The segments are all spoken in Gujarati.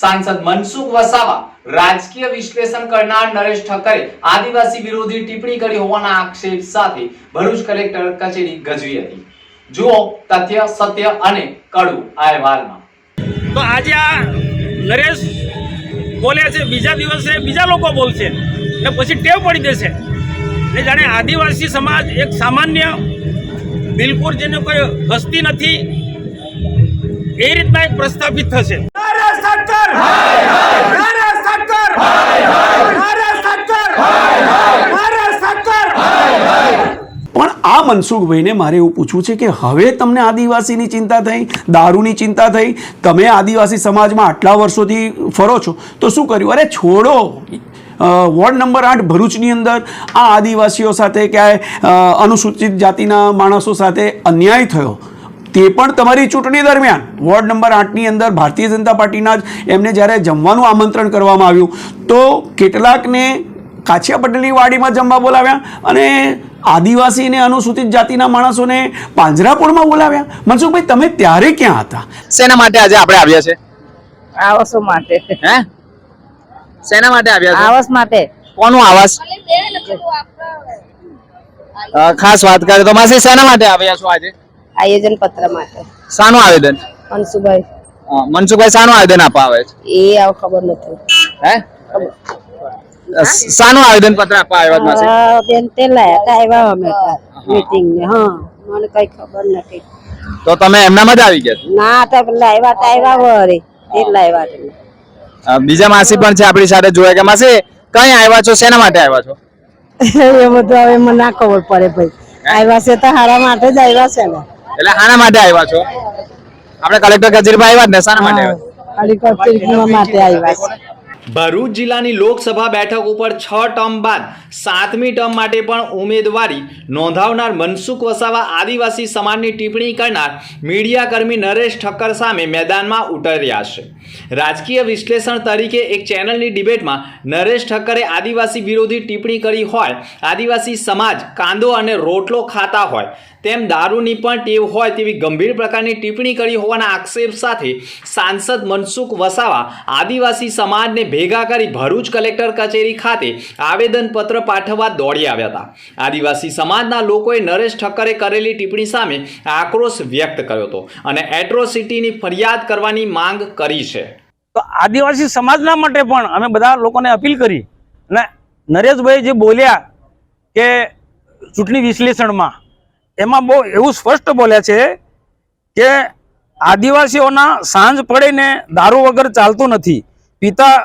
સાંસદ મનસુખ વસાવા રાજકીય વિશ્લેષણ કરનાર નરેશ ઠક્કરે આદિવાસી વિરોધી ટિપ્પણી કરી હોવાના આક્ષેપ સાથે ભરૂચ કલેક્ટર કચેરી ગજવી હતી. જુઓ તથ્ય, સત્ય અને કડું અહેવાલમાં. તો આજે આ નરેશ બોલ્યા છે, બીજા દિવસે બીજા લોકો બોલશે ને પછી ટેવ પડી જશે ને જાણે આદિવાસી સમાજ એક સામાન્ય બિલકુલ જેને કોઈ વસ્તી નથી, એ રીતના એક પ્રસ્થાપિત થશે. પણ આ મનસુખભાઈને મારે એવું પૂછવું છે કે હવે તમને આદિવાસીની ચિંતા થઈ, દારૂની ચિંતા થઈ, તમે આદિવાસી સમાજમાં આટલા વર્ષોથી ફરો છો, તો શું કર્યું? અરે છોડો. વોર્ડ નંબર આઠ ભરૂચની અંદર આ આદિવાસીઓ સાથે ક્યાંય અનુસૂચિત જાતિના માણસો સાથે અન્યાય થયો. તે પણ તમારી ચૂંટણી દરમિયાન. વોર્ડ નંબર આઠની અંદર ભારતીય જનતા પાર્ટીના જ એમને જ્યારે જમવાનું આમંત્રણ કરવામાં આવ્યું તો કેટલાકને કાછિયા પટેલની વાડીમાં જમવા બોલાવ્યા અને આદિવાસી અને અનુસૂચિત જાતિના માણસોને પાંજરાપોળમાં બોલાવ્યા. મનસુખભાઈ તમે ત્યારે ક્યાં હતા? શેના માટે આજે આપણે આવ્યા છે? આવાસો માટે. હે? શેના માટે આવ્યા છે? આવાસ માટે. કોનું આવાસ? ખાસ વાત કરે તો માસી શેના માટે આવ્યા છો આજે? આયોજન પત્ર માટે. શાનું આવેદન? મનસુભાઈ મનસુભાઈ મનસુખભાઈ શાનું આવેદન આપવા આવે છે? એ આવ ખબર નથી. હે? શાનું આવેદન પત્ર આપવા આવ્યા માસી બેન તે લાયા તા આવ્યા અમે મીટિંગ ને હા. મને કઈ ખબર નથી. તો તમે એમનામાં જ આવી ગયા? ના તો પેલા આવ્યા તા આવ્યા વરે તે લાવ્યા બીજા માસી પણ છે આપણી સાથે જોયા કે માસી કઈ આવ્યા છો? શેના માટે આવ્યા છો? એ બધું હવે મને ના ખબર પડે ભાઈ. આવ્યા છે તો હારા માટે જ આવ્યા છે ને. એટલે આના માટે આવ્યા છો? આપણે કલેક્ટર કચેરીમાં આવ્યા ને શાના માટે? આવ્યા અલીકટ માટે આવ્યા છે. ભરૂચ જિલ્લાની લોકસભા બેઠક ઉપર છ ટર્મ બાદ સાતમી ટર્મ માટે પણ ઉમેદવારી નોંધાવનાર મનસુખ વસાવા આદિવાસી સમાજની ટિપ્પણી કરનાર મીડિયાકર્મી નરેશ ઠક્કર સામે મેદાનમાં ઉતર્યા છે. રાજકીય વિશ્લેષણ તરીકે એક ચેનલની ડિબેટમાં નરેશ ઠક્કરે આદિવાસી વિરોધી ટિપ્પણી કરી હોય આદિવાસી સમાજ કાંદો અને રોટલો ખાતા હોય તેમ દારૂની પણ ટેવ હોય તેવી ગંભીર પ્રકારની ટિપ્પણી કરી હોવાના આક્ષેપ સાથે સાંસદ મનસુખ વસાવા આદિવાસી સમાજને ભેગા કરી ભરૂચ કલેક્ટર કચેરી ખાતે આવેદનપત્ર પાઠવવા દોડી આવ્યા હતા. આદિવાસી સમાજના લોકોએ નરેશ ઠક્કરે કરેલી ટિપ્પણી સામે આક્રોશ વ્યક્ત કર્યો હતો અને એટ્રોસિટીની ફરિયાદ કરવાની માંગ કરી છે. તો આદિવાસી સમાજના માટે પણ અમે બધા લોકોને અપીલ કરી અને નરેશભાઈ જે બોલ્યા કે ચૂંટણી વિશ્લેષણમાં એમાં બહુ એવું સ્પષ્ટ બોલ્યા છે કે આદિવાસીઓના સાંજ પડીને દારૂ વગર ચાલતું નથી. પીતા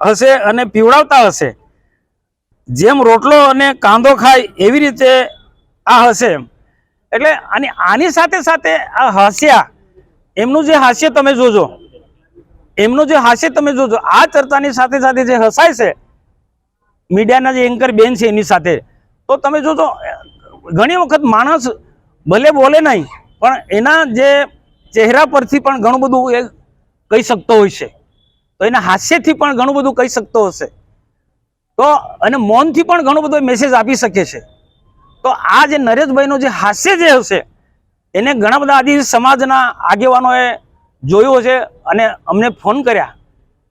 હશે અને પીવડાવતા હશે. જેમ રોટલો અને કાંદો ખાય એવી રીતે આ હશે એટલે આની આની સાથે સાથે આ હાસ્યા, એમનું જે હાસ્ય તમે જોજો, એમનું જે હાસ્ય તમે જોજો, આ ચર્ચાની સાથે સાથે જે હસાય છે, મીડિયાના જે એન્કર બેન છે એની સાથે, તો તમે જોજો ઘણી વખત માણસ ભલે બોલે નહીં, પણ એના જે ચહેરા પરથી પણ ઘણું બધું એ કહી શકતો હોય છે. તો એના હાસ્યથી પણ ઘણું બધું કહી શકતો હશે. તો અને મૌનથી પણ ઘણો બધો મેસેજ આપી શકે છે. તો આ જે નરેશભાઈનો જે હાસ્ય જે હશે, એને ઘણા બધા આદિ સમાજના આગેવાનોએ જોયો છે અને અમને ફોન કર્યા.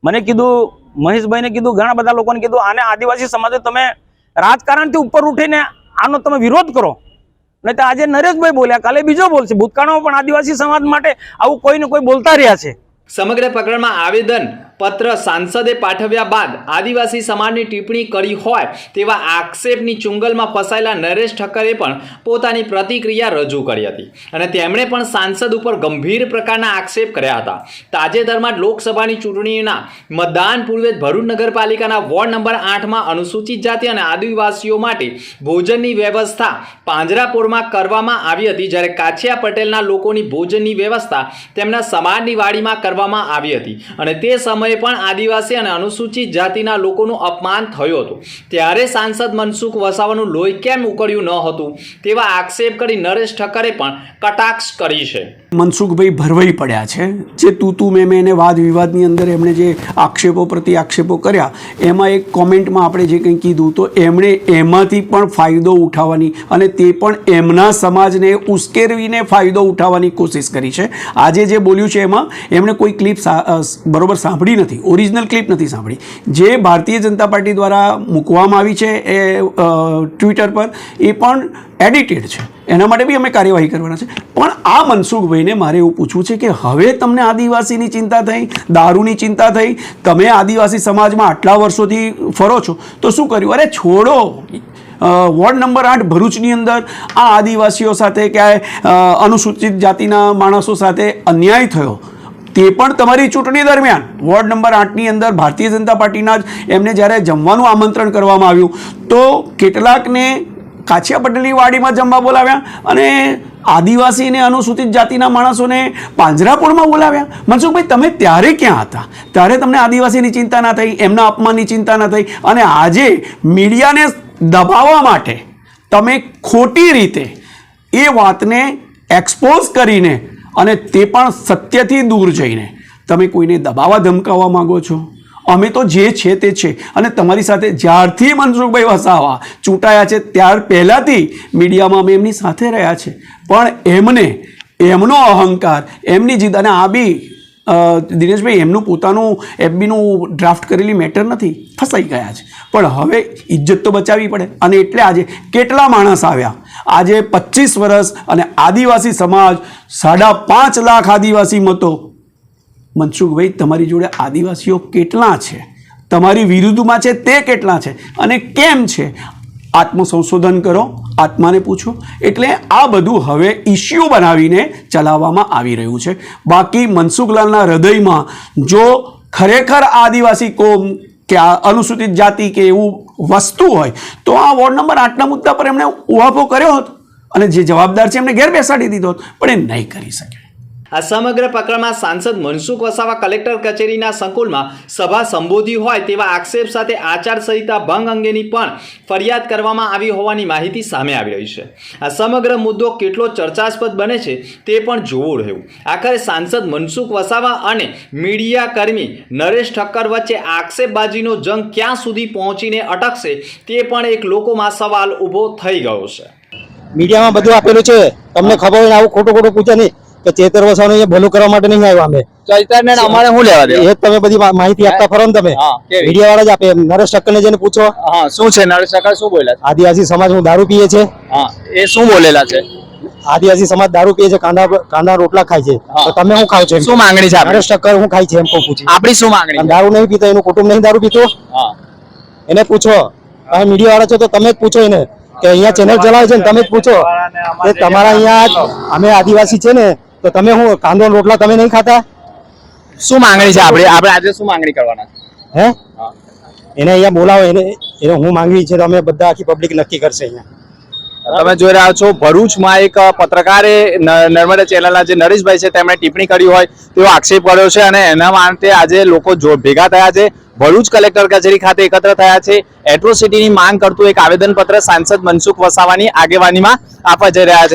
મને કીધું, મહેશભાઈને કીધું, ઘણા બધા લોકોને કીધું, આને આદિવાસી સમાજે તમે રાજકારણથી ઉપર ઉઠીને આનો તમે વિરોધ કરો. નહીં તો આજે નરેશભાઈ બોલ્યા, કાલે બીજો બોલશે. ભૂતકાળમાં પણ આદિવાસી સમાજ માટે આવું કોઈ ને કોઈ બોલતા રહ્યા છે. સમગ્ર પ્રકરણમાં આવેદન પત્ર સાંસદે પાઠવ્યા બાદ આદિવાસી સમાજની ટિપ્પણી કરી હોય તેવા આક્ષેપની ચુંગલમાં ફસાયેલા નરેશ ઠક્કરે પણ પોતાની પ્રતિક્રિયા રજૂ કરી હતી. અને તેમણે પણ સાંસદ ઉપર ગંભીર પ્રકારના આક્ષેપ કર્યા હતા. તાજેતરમાં લોકસભાની ચૂંટણીના મતદાન પૂર્વે ભરૂચ નગરપાલિકાના વોર્ડ નંબર આઠમાં અનુસૂચિત જાતિ અને આદિવાસીઓ માટે ભોજનની વ્યવસ્થા પાંજરાપોળમાં કરવામાં આવી હતી, જ્યારે કાછિયા પટેલના લોકોની ભોજનની વ્યવસ્થા તેમના સમાજની વાડીમાં કરવામાં આવી હતી. અને તે સમયે પણ આદિવાસી અને અનુસૂચિત જાતિના લોકોનું અપમાન થયું હતું. ત્યારે સાંસદ મનસુખ વસાવાનું લોહી કેમ ઉકળ્યું ન હતું તેવા આક્ષેપ કરી નરેશ ઠક્કરે પણ કટાક્ષ કરી છે. મનસુખભાઈ ભરવાઈ પડ્યા છે. જે તૂતુ મેં મેં એને વાદ વિવાદની અંદર એમણે જે આક્ષેપો પ્રતિ આક્ષેપો કર્યા, એમાં એક કોમેન્ટમાં આપણે જે કંઈ કીધું તો એમણે એમાંથી પણ ફાયદો ઉઠાવવાની અને તે પણ એમના સમાજને ઉશ્કેરવીને ફાયદો ઉઠાવવાની કોશિશ કરી છે. આજે જે બોલ્યું છે એમાં, એમણે કોઈ ક્લિપ બરોબર સાંભળી નથી. ઓરિજિનલ ક્લિપ નથી સાંભળી. જે ભારતીય જનતા પાર્ટી દ્વારા મૂકવામાં આવી છે એ ટ્વિટર પર, એ પણ એડિટેડ છે. એના માટે બી અમે કાર્યવાહી કરવાના છે. પણ આ મનસુખભાઈને મારે એવું પૂછવું છે કે હવે તમને આદિવાસીની ચિંતા થઈ, દારૂની ચિંતા થઈ, તમે આદિવાસી સમાજમાં આટલા વર્ષોથી ફરો છો, તો શું કર્યું? અરે છોડો. વોર્ડ નંબર આઠ ભરૂચની અંદર આ આદિવાસીઓ સાથે ક્યાંય અનુસૂચિત જાતિના માણસો સાથે અન્યાય થયો. તે પણ તમારી ચૂંટણી દરમિયાન. વોર્ડ નંબર આઠની અંદર ભારતીય જનતા પાર્ટીના જ એમને જ્યારે જમવાનું આમંત્રણ કરવામાં આવ્યું, તો કેટલાકને કાછિયા પટેલની વાડીમાં જમવા બોલાવ્યા અને આદિવાસી અને અનુસૂચિત જાતિના માણસોને પાંજરાપોળમાં બોલાવ્યા. મનસુખભાઈ, તમે ત્યારે ક્યાં હતા? ત્યારે તમને આદિવાસીની ચિંતા ના થઈ, એમના અપમાનની ચિંતા ના થઈ અને આજે મીડિયાને દબાવવા માટે તમે ખોટી રીતે એ વાતને એક્સપોઝ કરીને અને તે પણ સત્યથી દૂર જઈને તમે કોઈને દબાવવા ધમકાવવા માંગો છો? અમે તો જે છે તે છે. અને તમારી સાથે જ્યારથી મનસુખભાઈ વસાવા ચૂંટાયા છે, ત્યાર પહેલાંથી મીડિયામાં અમે એમની સાથે રહ્યા છે. પણ એમને, એમનો અહંકાર, એમની જીદ અને આ બી દિનેશભાઈ, એમનું પોતાનું એફબીનું ડ્રાફ્ટ કરેલી મેટર નથી. ફસાઈ ગયા છે. પણ હવે ઇજ્જત તો બચાવવી પડે. અને એટલે આજે કેટલા માણસ આવ્યા? આજે પચીસ વર્ષ અને આદિવાસી સમાજ સાડા પાંચ લાખ આદિવાસી મતો મનસુખભાઈ, તમારી જોડે આદિવાસીઓ કેટલા છે? તમારી વિરુદ્ધમાં છે તે કેટલા છે? અને કેમ છે? આત્મસંશોધન કરો, આત્માને પૂછો. એટલે આ બધું હવે ઇસ્યુ બનાવીને ચલાવવામાં આવી રહ્યું છે. બાકી મનસુખલાલના હૃદયમાં જો ખરેખર આદિવાસી કોમ કે આ અનુસૂચિત જાતિ કે એવું વસ્તુ હોય, તો આ વોર્ડ નંબર આઠના મુદ્દા પર એમણે ઉહાપો કર્યો હતો અને જે જવાબદાર છે એમને ઘેર બેસાડી દીધો હતો, પણ એ નહીં કરી શકે. આ સમગ્ર પ્રકરણમાં સાંસદ મનસુખ વસાવા કલેક્ટર કચેરીના સંકુલમાં સભા સંબોધી હોય તેવા આક્ષેપ સાથે આચારસંહિતા ભંગ અંગેની પણ ફરિયાદ કરવામાં આવી હોવાની માહિતી સામે આવી રહી છે. આ સમગ્ર મુદ્દો કેટલો ચર્ચાસ્પદ બને છે તે પણ જોવું રહ્યું. આખરે સાંસદ મનસુખ વસાવા અને મીડિયા કર્મી નરેશ ઠક્કર વચ્ચે આક્ષેપબાજીનો જંગ ક્યાં સુધી પહોંચીને અટકશે તે પણ એક લોકોમાં સવાલ ઊભો થઈ ગયો છે. મીડિયામાં બધું આપેલું છે. તમને ખબર હોય આવું ખોટું ખોટું પૂછે નહીં. કે ચેતર વસાવાનું ભલું કરવા માટે નહીં આવ્યા અમે. ચૈતન્ય અમારે શું લેવા એ તમે બધી માહિતી આપતા ફરો ને તમે. મીડિયા વાળા જ આપે. નરેશ ઠક્કરને જઈને પૂછો. હા શું છે? નરેશ કાકા શું બોલ્યા આદિવાસી સમાજ હું દારૂ પીએ છે. હા એ શું બોલેલા છે? આદિવાસી સમાજ દારૂ પીએ છે કાંદા કાંદા રોટલા ખાય છે. તો તમે શું ખાવ છો શું માંગણી છે નરેશ ઠક્કર હું ખાય છે એમ કહું પૂછી આપણી શું માંગણી દારૂ નહીં પીતો એનું કુટુંબ નહીં દારૂ પીતો? એને પૂછો. તમે મીડિયા વાળા છો તો તમે જ પૂછો એને. કે અહીંયા ચેનલ ચલાવે છે ને તમે જ પૂછો. કે તમારા અહીંયા અમે આદિવાસી છે ને તો તમે હું કાંદો રોટલા તમે નહીં ખાતા? શું માંગણી છે આપણી? આપણે આજે શું માંગણી કરવાના? હે? એને અહીંયા બોલાવો એને એને હું માંગવી છે તો અમે બધા આખી પબ્લિક નક્કી કરશે અહીંયા. તમે જોઈ રહ્યા છો ભરૂચમાં એક પત્રકારે નર્મદા ચેનલના જે નરેશભાઈ છે તેમણે ટિપ્પણી કરી હોય તેવો આક્ષેપ કર્યો છે અને એના માટે આજે લોકો જો ભેગા થયા છે. ભરૂચ કલેક્ટર કચેરી ખાતે એકત્ર થયા છે. એટ્રોસિટીની માંગ કરતું એક આવેદનપત્ર સાંસદ મનસુખ વસાવાની આગેવાનીમાં આપવા જઈ રહ્યા છે.